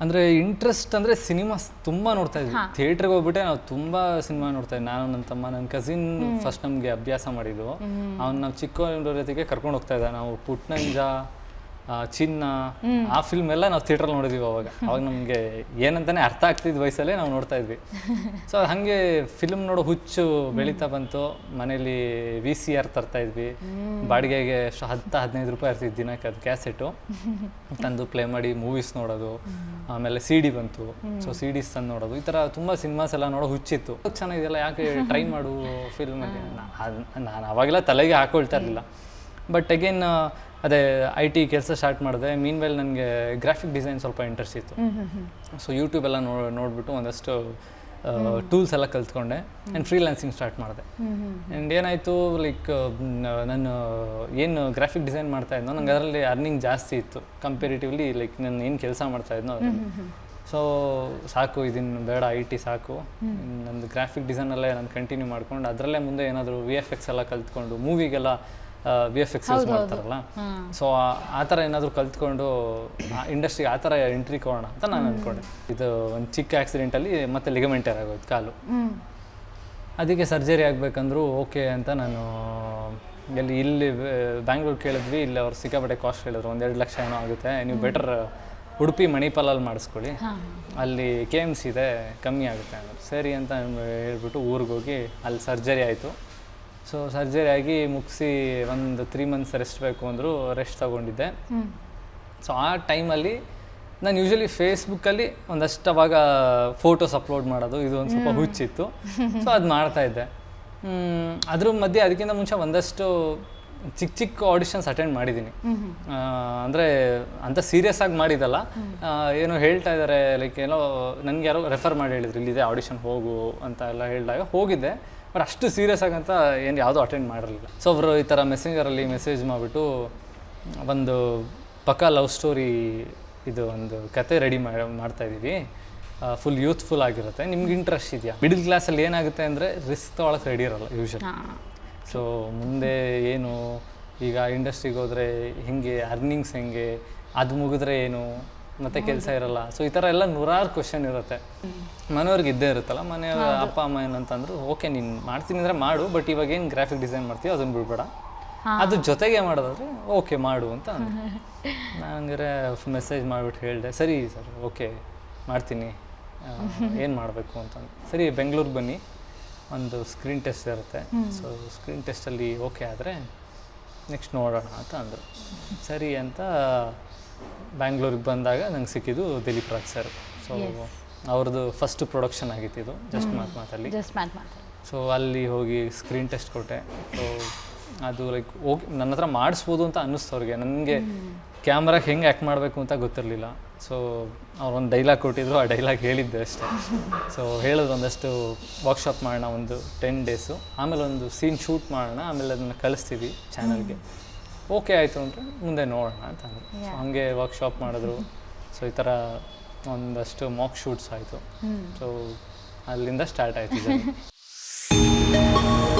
ಅಂದರೆ ಇಂಟ್ರೆಸ್ಟ್ ಅಂದ್ರೆ ಸಿನಿಮಾ ತುಂಬಾ ನೋಡ್ತಾ ಇದ್ವಿ. ಥಿಯೇಟ್ರಿಗೆ ಹೋಗ್ಬಿಟ್ಟೆ ನಾವು ತುಂಬಾ ಸಿನಿಮಾ ನೋಡ್ತಾ ಇದ್ವಿ. ನಾನು ನನ್ನ ತಮ್ಮ ನನ್ನ ಕಸಿನ್ ಫಸ್ಟ್ ನಮಗೆ ಅಭ್ಯಾಸ ಮಾಡಿದ್ದು. ಅವ್ನು ನಾವು ಜೊತೆಗೆ ಕರ್ಕೊಂಡು ಹೋಗ್ತಾ ಇದ್ದ. ನಾವು ಪುಟ್ನಂಜ ಚಿನ್ನ ಆ ಫಿಲ್ಮ್ ಎಲ್ಲ ನಾವು ಥಿಯೇಟರ್ ನೋಡಿದ್ವಿ ಅವಾಗ. ಅವಾಗ ನಮಗೆ ಏನಂತಾನೆ ಅರ್ಥ ಆಗ್ತಿದ್ದ ವಯಸ್ಸಲ್ಲೇ ನಾವು ನೋಡ್ತಾ ಇದ್ವಿ. ಸೊ ಹಾಗೆ ಫಿಲ್ಮ್ ನೋಡೋ ಹುಚ್ಚು ಬೆಳೀತಾ ಬಂತು. ಮನೇಲಿ ವಿ ಸಿ ಆರ್ ತರ್ತಾ ಇದ್ವಿ. ಬಾಡಿಗೆಗೆ ಹತ್ತು ಹದಿನೈದು ರೂಪಾಯಿ ಇರ್ತಿತ್ತು ದಿನಕ್ಕೆ ಅದು ಕ್ಯಾಸೆಟು. ತಂದು ಪ್ಲೇ ಮಾಡಿ ಮೂವೀಸ್ ನೋಡೋದು. ಆಮೇಲೆ ಸಿ ಡಿ ಬಂತು. ಸೊ ಸಿ ಡಿಸ್ ತಂದು ನೋಡೋದು. ಈ ಥರ ತುಂಬ ಸಿನಿಮಾಸ್ ಎಲ್ಲ ನೋಡೋ ಹುಚ್ಚಿತ್ತು. ಚೆನ್ನಾಗಿದೆಯಲ್ಲ ಯಾಕೆ ಟ್ರೈ ಮಾಡು ಫಿಲ್ಮಲ್ಲಿ ನಾನು ಅವಾಗೆಲ್ಲ ತಲೆಗೆ ಹಾಕೊಳ್ತಾ ಇರಲಿಲ್ಲ. ಬಟ್ ಅಗೇನ್ ಅದೇ ಐ ಟಿ ಕೆಲಸ ಸ್ಟಾರ್ಟ್ ಮಾಡಿದೆ. ಮೀನ್ ವೆಲ್ ನನಗೆ ಗ್ರಾಫಿಕ್ ಡಿಸೈನ್ ಸ್ವಲ್ಪ ಇಂಟ್ರೆಸ್ಟ್ ಇತ್ತು. ಸೊ ಯೂಟ್ಯೂಬ್ ಎಲ್ಲ ನೋ ನೋಡಿಬಿಟ್ಟು ಒಂದಷ್ಟು ಟೂಲ್ಸ್ ಎಲ್ಲ ಕಲ್ತ್ಕೊಂಡೆ. ಆ್ಯಂಡ್ ಫ್ರೀಲ್ಯಾನ್ಸಿಂಗ್ ಸ್ಟಾರ್ಟ್ ಮಾಡಿದೆ. ಆ್ಯಂಡ್ ಏನಾಯಿತು ಲೈಕ್ ನಾನು ಏನು ಗ್ರಾಫಿಕ್ ಡಿಸೈನ್ ಮಾಡ್ತಾ ಇದ್ನೋ ನಂಗೆ ಅದರಲ್ಲಿ ಅರ್ನಿಂಗ್ ಜಾಸ್ತಿ ಇತ್ತು. ಕಂಪೇರಿಟಿವ್ಲಿ ಲೈಕ್ ನಾನು ಏನು ಕೆಲಸ ಮಾಡ್ತಾ ಇದ್ನೋ ಅದರಲ್ಲಿ. ಸೊ ಸಾಕು ಇದನ್ನು ಬೇಡ ಐ ಟಿ ಸಾಕು. ನಂದು ಗ್ರಾಫಿಕ್ ಡಿಸೈನಲ್ಲೇ ನಾನು ಕಂಟಿನ್ಯೂ ಮಾಡ್ಕೊಂಡು ಅದರಲ್ಲೇ ಮುಂದೆ ಏನಾದರೂ ವಿ ಎಫ್ ಎಕ್ಸ್ ಎಲ್ಲ ಕಲ್ತ್ಕೊಂಡು ಮೂವಿಗೆಲ್ಲ ವಿ ಎಫ್ ಎಕ್ಸ್ ಯೂಸ್ ಮಾಡ್ತಾರಲ್ಲ? ಸೊ ಆ ಥರ ಏನಾದರೂ ಕಲ್ತ್ಕೊಂಡು ಇಂಡಸ್ಟ್ರಿಗೆ ಆ ಥರ ಎಂಟ್ರಿ ಕೊಡೋಣ ಅಂತ ನಾನು ಅಂದ್ಕೊಂಡೆ ಇದು ಒಂದು ಚಿಕ್ಕ ಆಕ್ಸಿಡೆಂಟಲ್ಲಿ ಮತ್ತೆ ಲಿಗಮೆಂಟರ್ ಆಗೋದು ಕಾಲು. ಅದಕ್ಕೆ ಸರ್ಜರಿ ಆಗಬೇಕಂದ್ರು ಓಕೆ ಅಂತ ನಾನು ಎಲ್ಲಿ ಇಲ್ಲಿ ಬ್ಯಾಂಗ್ಳೂರ್ ಕೇಳಿದ್ವಿ ಇಲ್ಲಿ ಅವ್ರು ಸಿಕ್ಕಾಪಟ್ಟೆ ಕಾಸ್ಟ್ ಹೇಳಿದ್ರು. ಒಂದೆರಡು ಲಕ್ಷ ಏನೋ ಆಗುತ್ತೆ. ನೀವು ಬೆಟರ್ ಉಡುಪಿ ಮಣಿಪಾಲಲ್ಲಿ ಮಾಡಿಸ್ಕೊಳ್ಳಿ. ಅಲ್ಲಿ ಕೆ ಎಂ ಸಿ ಇದೆ ಕಮ್ಮಿ ಆಗುತ್ತೆ ಅನ್ನೋದು ಸರಿ ಅಂತ ಹೇಳ್ಬಿಟ್ಟು ಊರಿಗೆ ಹೋಗಿ ಅಲ್ಲಿ ಸರ್ಜರಿ ಆಯಿತು. ಸೊ ಸರ್ಜರಿ ಆಗಿ ಮುಗಿಸಿ ಒಂದು ತ್ರೀ ಮಂತ್ಸ್ ರೆಸ್ಟ್ ಬೇಕು ಅಂದರು ರೆಸ್ಟ್ ತಗೊಂಡಿದ್ದೆ. ಸೊ ಆ ಟೈಮಲ್ಲಿ ನಾನು ಯೂಶಲಿ ಫೇಸ್ಬುಕ್ಕಲ್ಲಿ ಒಂದಷ್ಟು ಅವಾಗ ಫೋಟೋಸ್ ಅಪ್ಲೋಡ್ ಮಾಡೋದು ಇದು ಒಂದು ಸ್ವಲ್ಪ ಹುಚ್ಚಿತ್ತು. ಸೊ ಅದು ಮಾಡ್ತಾಯಿದ್ದೆ ಅದ್ರ ಮಧ್ಯೆ ಅದಕ್ಕಿಂತ ಮುಂಚೆ ಒಂದಷ್ಟು ಚಿಕ್ಕ ಚಿಕ್ಕ ಆಡಿಷನ್ಸ್ ಅಟೆಂಡ್ ಮಾಡಿದ್ದೀನಿ. ಅಂದರೆ ಅಂತ ಸೀರಿಯಸ್ ಆಗಿ ಮಾಡಿದಲ್ಲ ಏನೋ ಹೇಳ್ತಾ ಇದ್ದಾರೆ ಲೈಕ್ ಏನೋ ನನಗೆ ಯಾರೋ ರೆಫರ್ ಮಾಡಿ ಹೇಳಿದ್ರು ಇಲ್ಲಿದೆ ಆಡಿಷನ್ ಹೋಗು ಅಂತ ಎಲ್ಲ ಹೇಳಿದಾಗ ಹೋಗಿದ್ದೆ. ಬಟ್ ಅಷ್ಟು ಸೀರಿಯಸ್ ಆಗಂತ ಏನು ಯಾವುದೂ ಅಟೆಂಡ್ ಮಾಡಿರಲಿಲ್ಲ. ಸೊ ಅವರು ಈ ಥರ ಮೆಸೇಂಜರಲ್ಲಿ ಮೆಸೇಜ್ ಮಾಡಿಬಿಟ್ಟು ಒಂದು ಪಕ್ಕಾ ಲವ್ ಸ್ಟೋರಿ ಇದು ಒಂದು ಕತೆ ರೆಡಿ ಮಾಡಿ ಮಾಡ್ತಾ ಇದ್ದೀವಿ ಫುಲ್ ಯೂತ್ಫುಲ್ ಆಗಿರುತ್ತೆ. ನಿಮ್ಗೆ ಇಂಟ್ರೆಸ್ಟ್ ಇದೆಯಾ? ಮಿಡಿಲ್ ಕ್ಲಾಸಲ್ಲಿ ಏನಾಗುತ್ತೆ ಅಂದರೆ ರಿಸ್ಕ್ ತೊಳಕ್ಕೆ ರೆಡಿ ಇರಲ್ಲ ಯೂಶಲಿ ಸೊ ಮುಂದೆ ಏನು ಈಗ ಇಂಡಸ್ಟ್ರಿಗೆ ಹೋದರೆ ಹೆಂಗೆ ಅರ್ನಿಂಗ್ಸ್ ಹೆಂಗೆ ಅದು ಮುಗಿದ್ರೆ ಏನು ಮತ್ತೆ ಕೆಲಸ ಇರಲ್ಲ. ಸೊ ಈ ಥರ ಎಲ್ಲ ನೂರಾರು ಕ್ವಶನ್ ಇರುತ್ತೆ. ಮನೆಯವ್ರಿಗೆ ಇದ್ದೇ ಇರುತ್ತಲ್ಲ ಮನೆಯವ್ರ ಅಪ್ಪ ಅಮ್ಮ ಏನಂತಂದ್ರು ಓಕೆ ನೀನು ಮಾಡ್ತೀನಿ ಅಂದರೆ ಮಾಡು ಬಟ್ ಇವಾಗ ಏನು ಗ್ರಾಫಿಕ್ ಡಿಸೈನ್ ಮಾಡ್ತೀವಿ ಅದನ್ನು ಬಿಡ್ಬೇಡ. ಅದು ಜೊತೆಗೆ ಮಾಡೋದಾದ್ರೆ ಓಕೆ ಮಾಡು ಅಂತ ಅಂದ್ರೆ. ನಾನು ಹಂಗಾರೆ ಮೆಸೇಜ್ ಮಾಡಿಬಿಟ್ಟು ಹೇಳಿದೆ ಸರಿ ಸರ್ ಓಕೆ ಮಾಡ್ತೀನಿ. ಏನು ಮಾಡಬೇಕು? ಅಂತ ಸರಿ ಬೆಂಗಳೂರಿಗೆ ಬನ್ನಿ. ಒಂದು ಸ್ಕ್ರೀನ್ ಟೆಸ್ಟ್ ಇರುತ್ತೆ. ಸೊ ಸ್ಕ್ರೀನ್ ಟೆಸ್ಟಲ್ಲಿ ಓಕೆ ಆದರೆ ನೆಕ್ಸ್ಟ್ ನೋಡೋಣ ಅಂತ ಅಂದರು. ಸರಿ ಅಂತ ಬ್ಯಾಂಗ್ಳೂರಿಗೆ ಬಂದಾಗ ನಂಗೆ ಸಿಕ್ಕಿದ್ದು ದಿಲೀಪ್ ರಾಜ್ ಸರ್ ಸೊ ಅವ್ರದ್ದು ಫಸ್ಟ್ ಪ್ರೊಡಕ್ಷನ್ ಆಗಿತ್ತು ಇದು ಜಸ್ಟ್ ಮಾತ್ ಮಾತಲ್ಲಿ ಸೊ ಅಲ್ಲಿ ಹೋಗಿ ಸ್ಕ್ರೀನ್ ಟೆಸ್ಟ್ ಕೊಟ್ಟೆ. ಸೊ ಅದು ಲೈಕ್ ಹೋಗಿ ನನ್ನ ಹತ್ರ ಮಾಡಿಸ್ಬೋದು ಅಂತ ಅನ್ನಿಸ್ತು ಅವ್ರಿಗೆ. ನನಗೆ ಕ್ಯಾಮ್ರಾಗೆ ಹೆಂಗೆ ಆ್ಯಕ್ಟ್ ಮಾಡಬೇಕು ಅಂತ ಗೊತ್ತಿರಲಿಲ್ಲ. ಸೊ ಅವ್ರೊಂದು ಒಂದು ಡೈಲಾಗ್ ಕೊಟ್ಟಿದ್ರು ಆ ಡೈಲಾಗ್ ಹೇಳಿದ್ದೆ ಅಷ್ಟೇ. ಸೊ ಹೇಳಿದ್ರು ಒಂದಷ್ಟು ವರ್ಕ್ಶಾಪ್ ಮಾಡೋಣ ಒಂದು ಟೆನ್ ಡೇಸು ಆಮೇಲೆ ಒಂದು ಸೀನ್ ಶೂಟ್ ಮಾಡೋಣ ಆಮೇಲೆ ಅದನ್ನು ಕಳಿಸ್ತೀವಿ ಚಾನಲ್ಗೆ ಓಕೆ ಆಯಿತು ಅಂದರೆ ಮುಂದೆ ನೋಡೋಣ ಅಂತ ಅಂದರು. ಸೊ ಹಂಗೆ ವರ್ಕ್ಶಾಪ್ ಮಾಡಿದ್ರು. ಸೊ ಈ ಥರ ಒಂದಷ್ಟು ಮಾಕ್ ಶೂಟ್ಸ್ ಆಯಿತು. ಸೊ ಅಲ್ಲಿಂದ ಸ್ಟಾರ್ಟ್ ಆಯಿತು